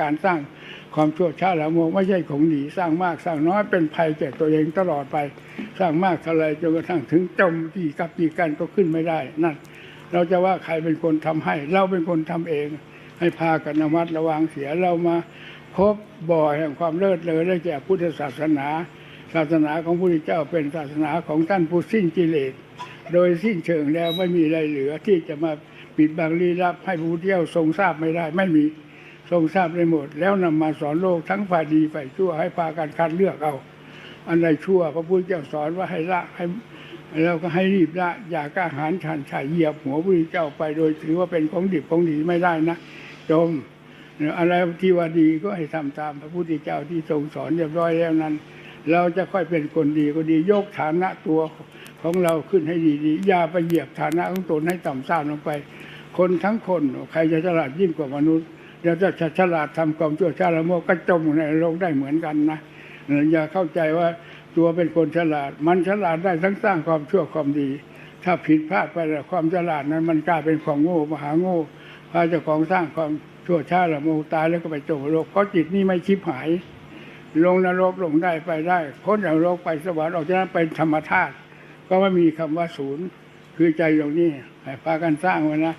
การสร้างความชั่วช้าละโมไม่ใช่ของดีสร้างมากสร้างน้อยเป็นภัยแก่ตัวเองตลอดไป สร้างมากเท่าไรจนกระทั่งถึงจมที่กับที่กันก็ขึ้นไม่ได้นั่นเราจะว่าใครเป็นคนทำให้ เราเป็นคนทำเอง ให้พากันระมัดระวังเสียเรามาพบบ่อแห่งความเลิศเลอได้แก่พุทธศาสนา ศาสนาของพระพุทธเจ้าเป็นศาสนาของท่านผู้สิ้นกิเลสโดยสิ้นเชิงแล้วไม่มีอะไรเหลือที่จะมาปิดบังลี้ลับให้พระพุทธเจ้าทรงทราบไม่ได้ไม่มี ทรงทราบได้หมด แล้วนำมาสอนโลกทั้งฝ่ายดีฝ่ายชั่วให้พากันคัดเลือกเอา อันใดชั่วพระพุทธเจ้าสอนว่าให้ละให้แล้วก็ให้รีบละอย่ากล้าหาญชันฉายเหยียบหัวพระพุทธเจ้าไปโดย ถือว่าเป็นของดิบของดีไม่ได้นะจมอะไรที่ว่าดีก็ให้ทำตามพระพุทธเจ้าที่ทรงสอนเรียบร้อยแล้วนั้น เราจะค่อยเป็นคนดีก็ดียกฐานะตัวของเราขึ้นให้ดีๆอย่าไปเหยียบฐานะของตนให้ต่ำทราลงไป คนทั้งคนใครจะฉลาดยิ่งกว่ามนุษย์ แล้วจะฉลาดทำความชั่วช้าละโมบก็จมในโลกได้เหมือนกันนะอย่าเข้าใจว่าตัวเป็นคนฉลาด มันฉลาดได้ทั้งสร้างความชั่วความดี ถ้าผิดพลาดไปแล้วความฉลาดนั้นมันกลายเป็นความโง่มหาโง่พาเจ้าของสร้างความชั่วช้าละโมบตายแล้วก็ไปจมนรกเพราะจิตนี่ไม่ชิบหาย ลงนรกลงได้ไปได้พ้นนรกโลกไปสวรรค์ออกจากนั้นเป็นธรรมธาตุก็ไม่มีคำว่าศูนย์คือใจตรงนี้ให้พากันสร้างไว้นะ